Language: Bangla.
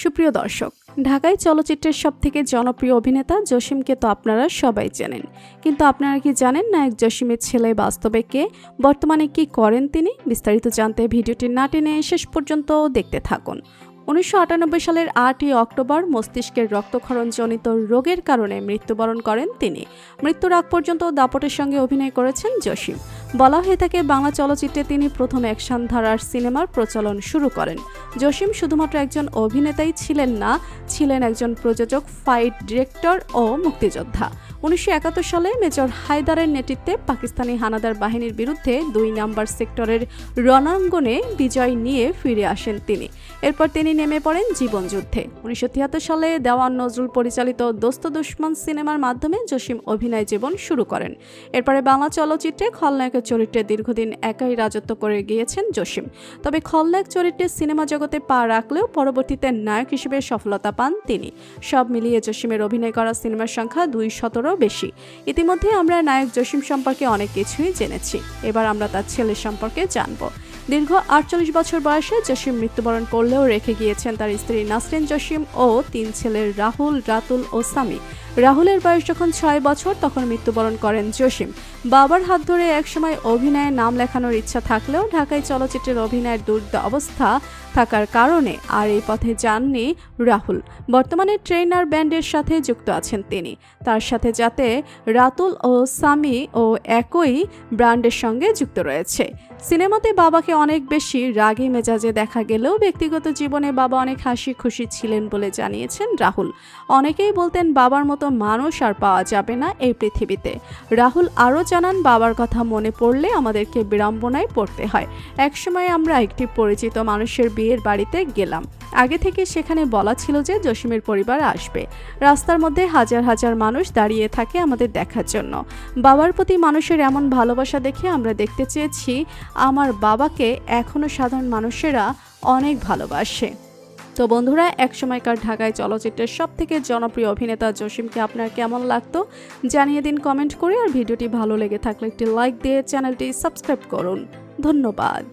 সুপ্রিয় দর্শক, ঢাকায় চলচ্চিত্রের সব থেকে জনপ্রিয় অভিনেতা জসিমকে তো আপনারা সবাই জানেন কিন্তু আপনারা কি জানেন নায়ক জসিমের ছেলে বাস্তবে কে? বর্তমানে কি করেন তিনি? বিস্তারিত জানতে ভিডিওটি না টেনে শেষ পর্যন্ত দেখতে থাকুন। উনিশশো আটানব্বই সালের আটই অক্টোবর মস্তিষ্কের রক্তক্ষরণজনিত রোগের কারণে মৃত্যুবরণ করেন তিনি। মৃত্যুর আগ পর্যন্ত দাপটের সঙ্গে অভিনয় করেছেন জসিম। বলা হয়ে থাকে, বাংলা চলচ্চিত্রে তিনি প্রথম অ্যাকশন ধারার সিনেমার প্রচলন শুরু করেন। জসিম শুধুমাত্র একজন অভিনেতাই ছিলেন না, ছিলেন একজন প্রযোজক, ফাইট ডিরেক্টর ও মুক্তিযোদ্ধা। উনিশশো একাত্তর সালে মেজর হায়দারের নেতৃত্বে পাকিস্তানি হানাদার বাহিনীর বিরুদ্ধে দুই নাম্বার সেক্টরের রণাঙ্গনে বিজয় নিয়ে ফিরে আসেন তিনি। এরপর তিনি নেমে পড়েন জীবনযুদ্ধে উনিশশো তিয়াত্তর সালে দেওয়ান নজরুল পরিচালিত দোস্ত দুশ্মন সিনেমার মাধ্যমে জসিম অভিনয় জীবন শুরু করেন। এরপরে বাংলা চলচ্চিত্রে খলনায়কের চরিত্রে দীর্ঘদিন একাই রাজত্ব করে গিয়েছেন জসিম। তবে খলনায়ক চরিত্রে সিনেমা জগতে পা রাখলেও পরবর্তীতে নায়ক হিসেবে সফলতা পান তিনি। সব মিলিয়ে জসিমের অভিনয় করা সিনেমার সংখ্যা দুই শতরও বেশি। ইতিমধ্যে আমরা নায়ক জসিম সম্পর্কে অনেক কিছুই জেনেছি। এবার আমরা তার ছেলে সম্পর্কে জানব। দীর্ঘ আটচল্লিশ বছর বয়সে জসিম মৃত্যুবরণ করলেও রেখে গিয়েছেন তার স্ত্রী নাসরিন জসিম ও তিন ছেলের রাহুল, রাতুল ও সামি। রাহুলের বয়স যখন ছয় বছর, তখন মৃত্যুবরণ করেন জসিম। বাবার হাত ধরে একসময় অভিনয়ে নাম লেখানোর ইচ্ছা থাকলেও ঢাকায় চলচ্চিত্রের অভিনয়ের দুর্দ অবস্থা থাকার কারণে আর এই পথে যাননি রাহুল। বর্তমানে ট্রেনার ব্যান্ডের সাথে যুক্ত আছেন তিনি। তার সাথে যাতে রাতুল ও সামি ও একই ব্র্যান্ডের সঙ্গে যুক্ত রয়েছে। সিনেমাতে বাবাকে অনেক বেশি রাগী মেজাজে দেখা গেলেও ব্যক্তিগত জীবনে বাবা অনেক হাসি খুশি ছিলেন বলে জানিয়েছেন রাহুল। অনেকেই বলতেন বাবার মতো মানুষ আর পাওয়া যাবে না এই পৃথিবীতে। রাহুল আরও জানান, বাবার কথা মনে পড়লে আমাদেরকে বিড়ম্বনায় পড়তে হয়। একসময় আমরা একটি পরিচিত মানুষের বিয়ের বাড়িতে গেলাম। আগে থেকে সেখানে বলা ছিল যে জসিমের পরিবার আসবে। রাস্তার মধ্যে হাজার হাজার মানুষ দাঁড়িয়ে থাকে আমাদের দেখার জন্য। বাবার প্রতি মানুষের এমন ভালোবাসা দেখে আমরা দেখতে চেয়েছি, আমার বাবাকে এখনও সাধারণ মানুষেরা অনেক ভালোবাসে। তো বন্ধুরা, একসময়কার ঢাকায় চলচ্চিত্রের সব থেকে জনপ্রিয় অভিনেতা জসিমকে আপনার কেমন লাগতো জানিয়ে দিন কমেন্ট করে, আর ভিডিওটি ভালো লেগে থাকলে একটি লাইক দিয়ে চ্যানেলটি সাবস্ক্রাইব করুন। ধন্যবাদ।